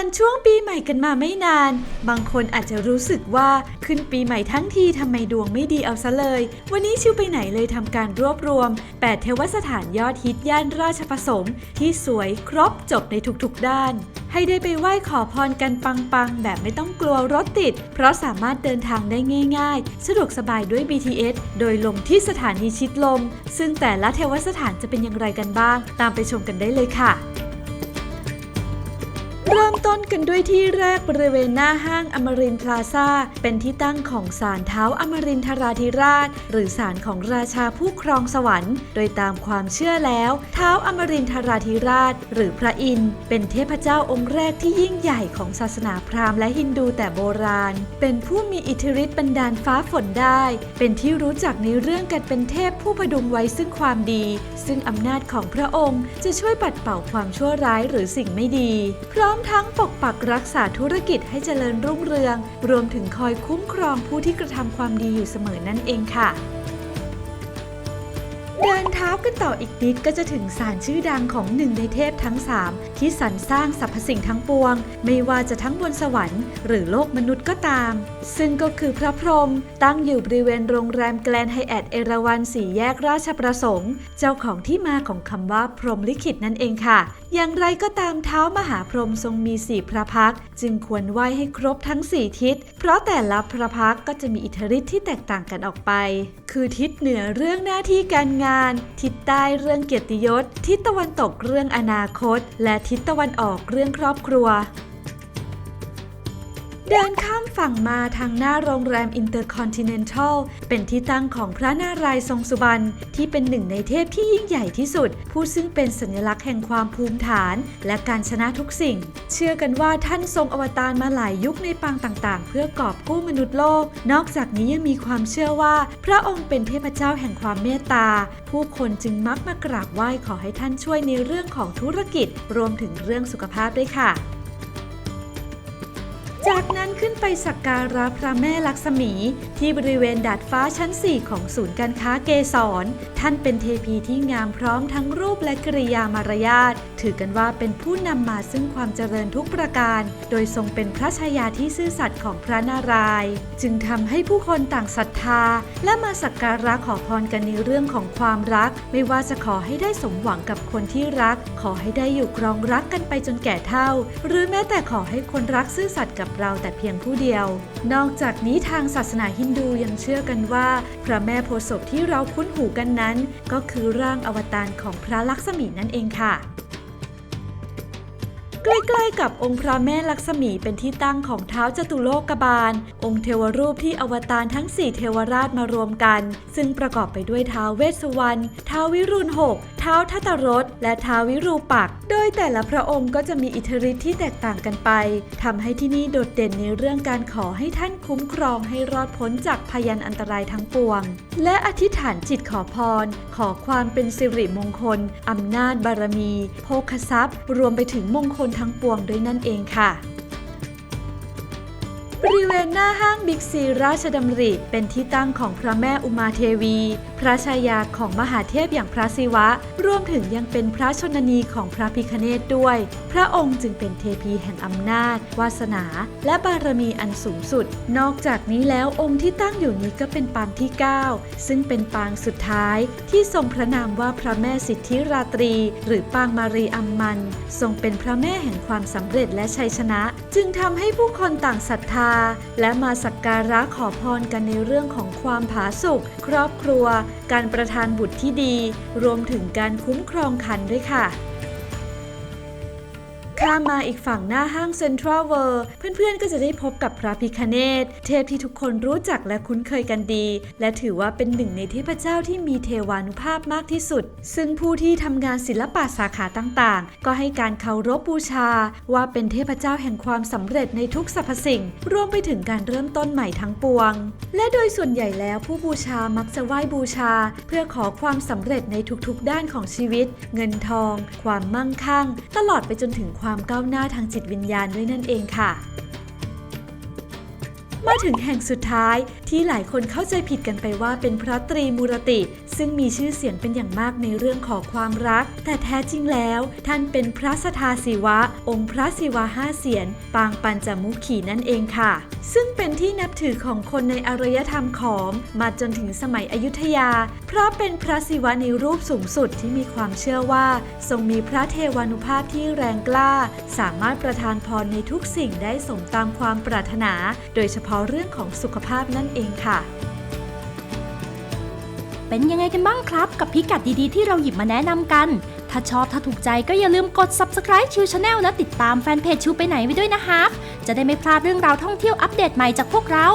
านช่วงปีใหม่กันมาไม่นาน บางคนอาจจะรู้สึกว่าขึ้นปีใหม่ทั้งทีทำไมดวงไม่ดีเอาซะเลย วันนี้ชิวไปไหนเลยทำการรวบรวม 8 เทวสถานยอดฮิตย่านราชประสงค์ที่สวยครบจบในทุกๆด้าน ให้ได้ไปไหว้ขอพรกันปังๆ แบบไม่ต้องกลัวรถติด เพราะสามารถเดินทางได้ง่าย ๆ สะดวกสบายด้วย BTS โดยลงที่สถานีชิดลม ซึ่งแต่ละเทวสถานจะเป็นอย่างไรกันบ้าง ตามไปชมกันได้เลยค่ะ เริ่มต้นกันด้วยที่แรกบริเวณหน้าห้างอมรินทร์พลาซาเป็นที่ตั้งของศาลเท้าอมรินทราธิราช หรือศาลของราชาผู้ครองสวรรค์ โดยตามความเชื่อแล้ว เท้าอมรินทราธิราช หรือพระอินทร์เป็นเทพเจ้าองค์แรกที่ยิ่งใหญ่ของศาสนาพราหมณ์และฮินดูแต่โบราณ เป็นผู้มีอิทธิฤทธิ์บันดาลฟ้าฝนได้ เป็นที่รู้จักในเรื่องการเป็นเทพผู้พดุงไว้ซึ่งความดี ซึ่งอำนาจของพระองค์จะช่วยปัดเป่าความชั่วร้ายหรือสิ่งไม่ดี พร้อมทั้งปกปักรักษาธุรกิจให้เจริญรุ่งเรือง รวมถึงคอยคุ้มครองผู้ที่กระทำความดีอยู่เสมอนั่นเองค่ะ เดิน ท้ากันต่ออีกนิดก็จะถึงศาลชื่อดังของหนึ่งในเทพทั้ง 3 ที่สรรสร้างสรรพสิ่งทั้งปวง ไม่ว่าจะทั้งบนสวรรค์หรือโลกมนุษย์ก็ตาม ซึ่งก็คือพระพรหมตั้งอยู่บริเวณโรงแรมแกลนไฮแอทเอราวันสี่แยกราชประสงค์ เจ้าของที่มาของคำว่าพรหมลิขิตนั่นเองค่ะ อย่างไรก็ตามเท้ามหาพรหมทรงมีสี่พระพักจึงควรไหว้ให้ครบทั้งสี่ทิศ เพราะแต่ละพระพักก็จะมีอิทธิฤทธิ์ที่แตกต่างกันออกไป คือทิศเหนือเรื่องหน้าที่การงานทิศใต้เรื่องเกียรติยศ ทิศตะวันตกเรื่องอนาคต และทิศตะวันออกเรื่องครอบครัว เดินข้ามฝั่งมาทางหน้าโรงแรม Intercontinental เป็นที่ตั้งของพระนารายณ์ทรงสุบรรณที่เป็นหนึ่งในเทพที่ยิ่งใหญ่ที่สุด ผู้ซึ่งเป็นสัญลักษณ์แห่งความภูมิฐาน และการชนะทุกสิ่ง เชื่อกันว่าท่านทรงอวตารมาหลายยุคในปางต่างๆ เพื่อกอบกู้มนุษย์โลก นอกจากนี้ยังมีความเชื่อว่า พระองค์เป็นเทพเจ้าแห่งความเมตตา ผู้คนจึงมักมากราบไหว้ขอให้ท่านช่วยในเรื่องของธุรกิจ รวมถึงเรื่องสุขภาพด้วยค่ะ จากนั้นขึ้นไปสักการะพระแม่ลักษมี ที่บริเวณดาดฟ้าชั้น 4 ของศูนย์การค้าเกษร ท่านเป็นเทพีที่งามพร้อมทั้งรูปและกริยามารยาท ถือกันว่าเป็นผู้นำมาซึ่งความเจริญทุกประการ โดยทรงเป็นพระชายาที่ซื่อสัตย์ของพระนารายณ์จึงทำให้ผู้คนต่างศรัทธา และมาสักการะขอพรกันในเรื่องของความรัก ไม่ว่าจะขอให้ได้สมหวังกับคนที่รัก ขอให้ได้อยู่ครองรักกันไปจนแก่เฒ่า หรือแม้แต่ขอให้คนรักซื่อสัตย์กับเราแต่เพียงผู้เดียว นอกจากนี้ทางศาสนาฮินดูยังเชื่อกันว่า พระแม่โพศพที่เราคุ้นหูกันนั้น ก็คือร่างอวตารของพระลักษมีนั่นเองค่ะ ใกล้ๆกับองค์พระแม่ลักษมีเป็นที่ตั้งของเท้าจตุโลกบาล องค์เทวรูปที่อวตารทั้ง 4 เทวราชมารวมกัน ซึ่งประกอบไปด้วยเท้าวเวสสวรรณเท้าววิรุณหกเท้าทัตตรสและเท้าววิรูปัก โดยแต่ละพระองค์ก็จะมีอิทธิฤทธิ์ที่แตกต่างกันไปทำให้ที่นี่โดดเด่นในเรื่องการขอให้ท่านคุ้มครองให้รอดพ้นจากพยันอันตรายทั้งปวง และอธิษฐานจิตขอพร ขอความเป็นสิริมงคลอำนาจบารมี โภคทรัพย์ รวมไปถึงมงคลทั้งปวงด้วยนั่นเองค่ะ บริเวณหน้าห้างบิ๊กซีราชดำริเป็นที่ตั้งของพระแม่อุมาเทวี พระชายาของมหาเทพอย่างพระศิวะ รวมถึงยังเป็นพระชนนีของพระพิคเนตด้วย พระองค์จึงเป็นเทพีแห่งอำนาจ วาสนา และบารมีอันสูงสุด นอกจากนี้แล้วองค์ที่ตั้งอยู่นี้ก็เป็นปางที่ 9 ซึ่งเป็นปางสุดท้าย ที่ทรงพระนามว่าพระแม่สิทธิราตรี หรือปางมารีอัมมัน ทรงเป็นพระแม่แห่งความสำเร็จและชัยชนะ จึงทำให้ผู้คนต่างศรัทธาและมาสักการะขอพรกันในเรื่องของความผาสุกครอบครัว การประทานบุตรที่ดี รวมถึงการคุ้มครองคันด้วยค่ะ ข้ามมาอีกฝั่งหน้าห้างเซ็นทรัลเวิลด์เพื่อนๆก็จะได้พบกับพระพิคเนตเทพที่ทุกคนรู้จักและคุ้นเคยกันดี และถือว่าเป็นหนึ่งในเทพเจ้าที่มีเทวานุภาพมากที่สุด ซึ่งผู้ที่ทำงานศิลปะสาขาต่างๆ ก็ให้การเคารพบูชา ว่าเป็นเทพเจ้าแห่งความสำเร็จในทุกสรรพสิ่ง รวมไปถึงการเริ่มต้นใหม่ทั้งปวง และโดยส่วนใหญ่แล้วผู้บูชามักจะไหว้บูชา เพื่อขอความสำเร็จในทุกๆ ด้านของชีวิต เงินทอง ความมั่งคั่ง ตลอดไปจนถึงความก้าวหน้าทางจิตวิญญาณด้วยนั่นเองค่ะ มาถึงแห่งสุดท้ายที่หลายคนเข้าใจผิดกันไปว่าเป็นพระตรีมูรติ ซึ่งมีชื่อเสียงเป็นอย่างมากในเรื่องของความรัก แต่แท้จริงแล้ว ท่านเป็นพระสทาศิวะ องค์พระศิวะห้าเสียน ปางปัญจมุขีนั่นเองค่ะ ซึ่งเป็นที่นับถือของคนในอารยธรรมขอม มาจนถึงสมัยอยุธยา เพราะเป็นพระศิวะในรูปสูงสุดที่มีความเชื่อว่า ทรงมีพระเทวานุภาพที่แรงกล้า สามารถประทานพรในทุกสิ่งได้สมตามความปรารถนา โดยเฉพาะเรื่องของสุขภาพนั่นเองค่ะ เป็นยังไงกันบ้างครับ กับพิกัดดีๆที่เราหยิบมาแนะนำกัน ถ้าชอบถ้าถูกใจก็อย่าลืมกด subscribe ชิวชาแนลและติดตามแฟนเพจชิวไปไหนไว้ด้วยนะครับจะได้ไม่พลาดเรื่องราวท่องเที่ยวอัปเดตใหม่จากพวกเรา